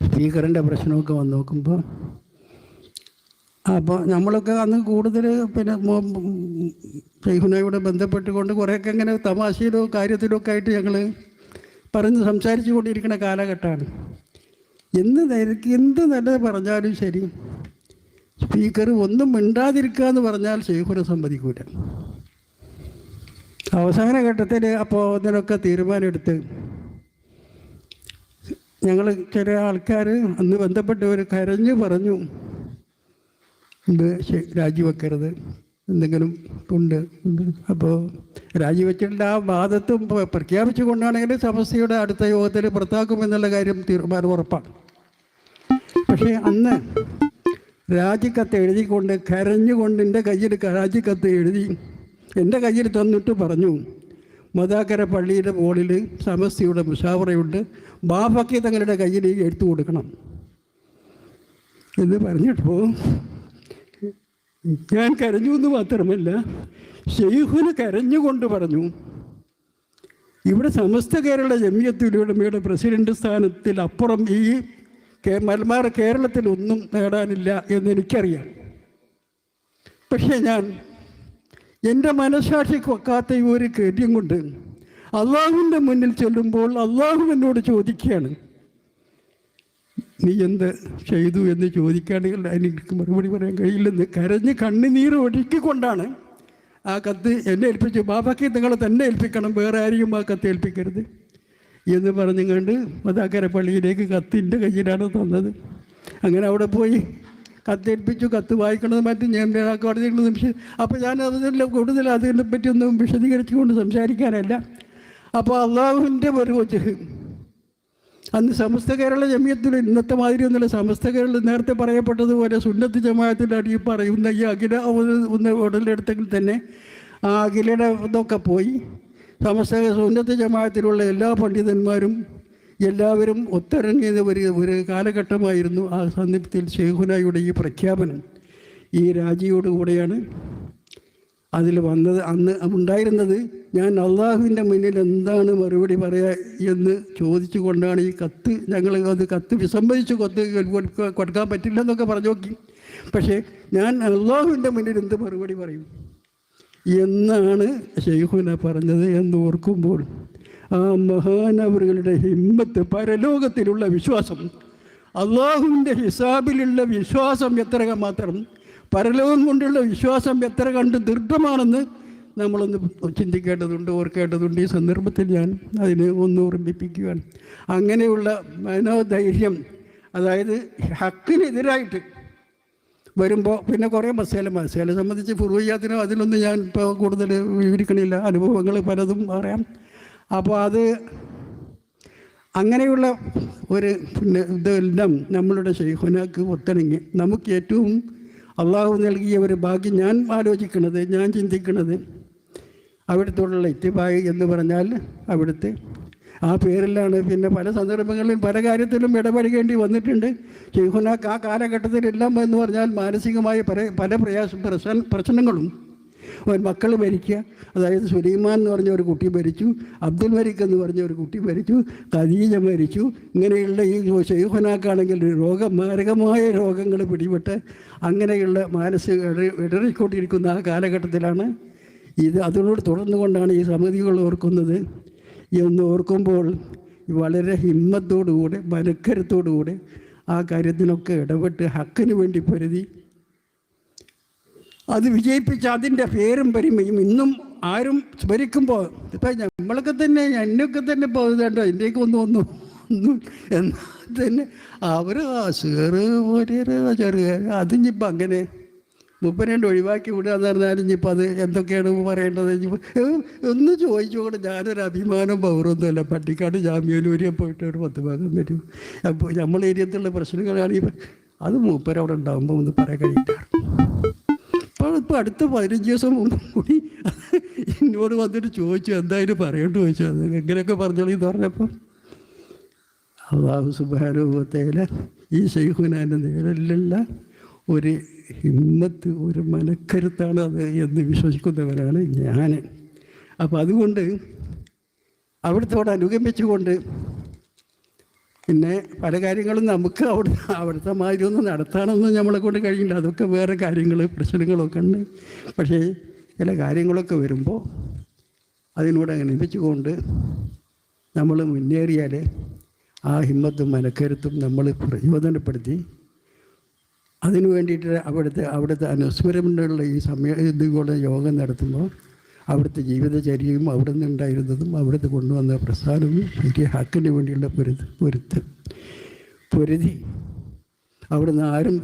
സ്പീക്കറിന്റെ പ്രശ്നമൊക്കെ വന്ന് നോക്കുമ്പോൾ അപ്പോൾ നമ്മളൊക്കെ അന്ന് കൂടുതൽ പിന്നെ ശൈഹുനയോട് ബന്ധപ്പെട്ടുകൊണ്ട് കുറേയൊക്കെ ഇങ്ങനെ തമാശയിലോ കാര്യത്തിലോ ഒക്കെ ആയിട്ട് ഞങ്ങൾ പറഞ്ഞ് സംസാരിച്ചു കൊണ്ടിരിക്കുന്ന കാലഘട്ടമാണ്. എന്ത് എന്ത് നല്ലത് പറഞ്ഞാലും ശരി സ്പീക്കർ ഒന്നും മിണ്ടാതിരിക്കുക എന്ന് പറഞ്ഞാൽ ശൈഹുന സമ്മതിക്കൂല. അവസാന ഘട്ടത്തിൽ അപ്പോൾ അതിനൊക്കെ തീരുമാനമെടുത്ത് ഞങ്ങൾ ചില ആൾക്കാർ അന്ന് ബന്ധപ്പെട്ടവർ കരഞ്ഞു പറഞ്ഞു ഇത് രാജിവെക്കരുത് എന്തെങ്കിലും ഉണ്ട്. അപ്പോൾ രാജിവെച്ചിട്ട് ആ വാദത്തും പ്രഖ്യാപിച്ചു പ്രഖ്യാപിച്ചുകൊണ്ടാണെങ്കിൽ സമസ്തയുടെ അടുത്ത യോഗത്തിൽ പുറത്താക്കുമെന്നുള്ള കാര്യം തീരുമാനം ഉറപ്പാണ് പക്ഷേ അന്ന് രാജിക്കത്ത് എഴുതിക്കൊണ്ട് കരഞ്ഞുകൊണ്ട് എന്റെ കയ്യിൽ രാജിക്കത്ത് എഴുതി എന്റെ കയ്യിൽ തന്നിട്ട് പറഞ്ഞു മതാക്കര പള്ളിയുടെ മുകളിൽ സമസ്തയുടെ മുഷാവറയുണ്ട്. ബാബക്കി തങ്ങളുടെ കയ്യിൽ എടുത്തു കൊടുക്കണം. എന്ന് പറഞ്ഞപ്പോൾ ഞാൻ കരഞ്ഞു എന്ന് മാത്രമല്ല ഷെയ്ഖുന് കരഞ്ഞുകൊണ്ട് പറഞ്ഞു ഇവിടെ സമസ്ത കേരള ജമിയത്തുലയുടെ പ്രസിഡന്റ് സ്ഥാനത്തിൽ അപ്പുറം ഈ മലബാർ കേരളത്തിൽ ഒന്നും നേടാനില്ല എന്ന് എനിക്കറിയാം. പക്ഷേ ഞാൻ എന്റെ മനസ്സാക്ഷിക്ക് വെക്കാത്ത ഒരു കൃത്യം കൊണ്ട് അള്ളാഹുവിന്റെ മുന്നിൽ ചെല്ലുമ്പോൾ അള്ളാഹു എന്നോട് ചോദിക്കുകയാണ്. നീ എന്ത് ചെയ്തു എന്ന് ചോദിക്കുകയാണെങ്കിൽ എനിക്ക് മറുപടി പറയാൻ കഴിയില്ലെന്ന് കരഞ്ഞ് കണ്ണുനീർ ഒഴുക്കിക്കൊണ്ടാണ് ആ കത്ത് എന്നെ ഏൽപ്പിച്ചു ബാബാക്ക് നിങ്ങൾ തന്നെ ഏൽപ്പിക്കണം വേറെ ആരെയും ആ കത്ത് ഏൽപ്പിക്കരുത്. എന്ന് പറഞ്ഞുകൊണ്ട് മതാക്കര പള്ളിയിലേക്ക് കത്തിന്റെ കയ്യിലാണ് തന്നത്. അങ്ങനെ അവിടെ പോയി കത്തേൽപ്പിച്ചു കത്ത് വായിക്കണത് മറ്റും ഞാൻ കോടതികൾ നിമിഷം അപ്പോൾ ഞാൻ അതിനെല്ലാം കൂടുതൽ അതിനെ പറ്റിയൊന്നും വിശദീകരിച്ചുകൊണ്ട് സംസാരിക്കാനല്ല. അപ്പോൾ അള്ളാഹുവിന്റെ ഒരു അന്ന് സമസ്ത കേരള ജമിയത്തിൽ ഇന്നത്തെ മാതിരി ഒന്നുമില്ല. സമസ്ത കേരള നേരത്തെ പറയപ്പെട്ടതുപോലെ സുന്നത്ത് ജമാഅത്തിലാണ് ഈ പറയുന്ന ഈ അഖില ഒന്ന് ഒന്ന് ഉടലെടുത്തെങ്കിൽ തന്നെ ആ അഖിലയുടെ ഇതൊക്കെ പോയി. സമസ്ത സുന്നത്ത് ജമാഅത്തിലുള്ള എല്ലാ പണ്ഡിതന്മാരും എല്ലാവരും ഒത്തിറങ്ങിയത് ഒരു ഒരു കാലഘട്ടമായിരുന്നു ആ സന്ദിപ്തിൽ ഷെയ്ഖുനായുടെ ഈ പ്രഖ്യാപനം. ഈ രാജിയോടുകൂടെയാണ് അതിൽ വന്നത്. അന്ന് ഉണ്ടായിരുന്നത് ഞാൻ അള്ളാഹുവിന്റെ മുന്നിൽ എന്താണ് മറുപടി പറയുക എന്ന് ചോദിച്ചു കൊണ്ടാണ് ഈ കത്ത് ഞങ്ങൾ അത് കത്ത് വിസമ്മതിച്ചു കത്ത് കൊടുക്കാൻ പറ്റില്ല എന്നൊക്കെ പറഞ്ഞു നോക്കി. പക്ഷേ ഞാൻ അള്ളാഹുവിന്റെ മുന്നിൽ എന്ത് മറുപടി പറയും? എന്നാണ് ഷെയ്ഖുന പറഞ്ഞത് എന്ന് ഓർക്കുമ്പോൾ ആ മഹാനവറുകളുടെ ഹിമ്മത്ത് പരലോകത്തിലുള്ള വിശ്വാസം. അള്ളാഹുവിന്റെ ഹിസാബിലുള്ള വിശ്വാസം എത്ര മാത്രം പരലോകം കൊണ്ടുള്ള വിശ്വാസം എത്ര കണ്ട് ദൃഢമാണെന്ന് നമ്മളൊന്ന് ചിന്തിക്കേണ്ടതുണ്ട് ഓർക്കേണ്ടതുണ്ട്. ഈ സന്ദർഭത്തിൽ ഞാൻ അതിനെ ഒന്ന് ഓർമ്മിപ്പിക്കുകയാണ്. അങ്ങനെയുള്ള മനോധൈര്യം അതായത് ഹക്കിനെതിരായിട്ട് വരുമ്പോൾ പിന്നെ കുറേ മസേല മസേല സംബന്ധിച്ച് ഫുറുയ്യാത്തിനോ അതിലൊന്നും ഞാൻ ഇപ്പോൾ കൂടുതൽ വിവരിക്കണില്ല. അനുഭവങ്ങൾ പലതും പറയാം അപ്പോൾ അത് അങ്ങനെയുള്ള ഒരു ഇതെല്ലാം നമ്മളുടെ ഷെയ്ഖുനാക്ക് ഒത്തിണങ്ങി നമുക്ക് ഏറ്റവും അള്ളാഹു നൽകിയ ഒരു ഭാഗ്യം ഞാൻ ആലോചിക്കുന്നത് ഞാൻ ചിന്തിക്കുന്നത് അവിടുത്തോടുള്ള ഇത്തിബായി എന്ന് പറഞ്ഞാൽ അവിടുത്തെ ആ പേരിലാണ്. പിന്നെ പല സന്ദർഭങ്ങളിലും പല കാര്യത്തിലും ഇടപെടുകേണ്ടി വന്നിട്ടുണ്ട്. ഷെയ്ഖുനാക്ക് ആ കാലഘട്ടത്തിലെല്ലാം എന്ന് പറഞ്ഞാൽ മാനസികമായ പല പല പ്രയാസ പ്രശ്ന പ്രശ്നങ്ങളും ഒരു മക്കൾ മരിക്കുക അതായത് സുലൈമാൻ എന്ന് പറഞ്ഞ ഒരു കുട്ടി മരിച്ചു അബ്ദുൽ മലിക് എന്ന് പറഞ്ഞ ഒരു കുട്ടി മരിച്ചു ഖദീജ മരിച്ചു. ഇങ്ങനെയുള്ള ഈ ഷെയ്ഖുനാക്കാണെങ്കിൽ രോഗം മാരകമായ രോഗങ്ങൾ പിടിപെട്ട് അങ്ങനെയുള്ള മാനസിക ഇട- ഇടറിക്കൊണ്ടിരിക്കുന്ന ആ കാലഘട്ടത്തിലാണ് ഇത്. അതിനോട് തുടർന്നുകൊണ്ടാണ് ഈ സമിതികൾ ഓർക്കുന്നത്. എന്ന് ഓർക്കുമ്പോൾ വളരെ ഹിമ്മത്തോടുകൂടെ മനക്കരത്തോടുകൂടെ ആ കാര്യത്തിനൊക്കെ ഇടപെട്ട് ഹക്കിന് വേണ്ടി പൊരുതി. അത് വിജയിപ്പിച്ച അതിന്റെ പേരും പരിമയും ഇന്നും ആരും സ്മരിക്കുമ്പോൾ ഇപ്പം നമ്മളൊക്കെ തന്നെ എന്നൊക്കെ തന്നെ ഇതുണ്ടോ എന്റെയൊക്കെ ഒന്നും ഒന്നും എന്നാൽ തന്നെ അവർ ചെറു ചെറിയ അതിഞ്ഞിപ്പോൾ അങ്ങനെ മുപ്പരണ്ട് ഒഴിവാക്കി വിടുക എന്ന് പറഞ്ഞാൽ ഇനിയിപ്പോൾ അത് എന്തൊക്കെയാണ് പറയേണ്ടത്? ഒന്ന് ചോദിച്ചുകൊണ്ട് ഞാനൊരു അഭിമാനം പൗരൊന്നുമല്ല. പട്ടിക്കാട് ജാമ്യലൂരിയെ പോയിട്ട് ഒരു പത്ത് ഭാഗം വരും അപ്പോൾ നമ്മൾ ഏരിയത്തിലുള്ള പ്രശ്നങ്ങളാണെങ്കിൽ അത് മൂപ്പരവിടെ ഉണ്ടാകുമ്പോൾ ഒന്ന് പറയാൻ കഴിയില്ല ഇപ്പോൾ അടുത്ത പതിനഞ്ച് ദിവസം മുമ്പ് കൂടി എന്നോട് വന്നിട്ട് ചോദിച്ചു എന്തായാലും പറയേണ്ടി ചോദിച്ചു അത് എങ്ങനെയൊക്കെ പറഞ്ഞോളൂ എന്ന് പറഞ്ഞപ്പോൾ അള്ളാഹു സുബാനുഭവത്തേല ഈ ശൈഖുനാന്റെ നേരല്ല ഒരു ഹിമ്മത്ത് ഒരു മനക്കരുത്താണ് അത് എന്ന് വിശ്വസിക്കുന്നവരാണ് ഞാൻ. അപ്പോൾ അതുകൊണ്ട് അവിടുത്തോട് അനുഗമിച്ചുകൊണ്ട് പിന്നെ പല കാര്യങ്ങളും നമുക്ക് അവിടെ അവിടുത്തെ മാതിരി ഒന്നും നടത്താനൊന്നും നമ്മളെ കൊണ്ട് കഴിയില്ല. അതൊക്കെ വേറെ കാര്യങ്ങൾ പ്രശ്നങ്ങളൊക്കെ ഉണ്ട്. പക്ഷേ ചില കാര്യങ്ങളൊക്കെ വരുമ്പോൾ അതിനോട് അങ്ങനെ വെച്ചുകൊണ്ട് നമ്മൾ മുന്നേറിയാൽ ആ ഹിമ്മത്തും മനക്കരുത്തും നമ്മൾ പ്രയോജനപ്പെടുത്തി. അതിനു വേണ്ടിയിട്ട് അവിടുത്തെ അവിടുത്തെ അനുസ്മരണമുള്ള ഈ സമയ ഇതുകൊണ്ട് യോഗം നടത്തുമ്പോൾ അവിടുത്തെ ജീവിതചര്യയും അവിടെ നിന്നുണ്ടായിരുന്നതും അവിടുത്തെ കൊണ്ടുവന്ന പ്രസ്ഥാനവും വലിയ ഹക്കിന് വേണ്ടിയുള്ള പൊരുത്ത് പൊരുത്ത് പൊരുതി. അവിടുന്ന് ആരും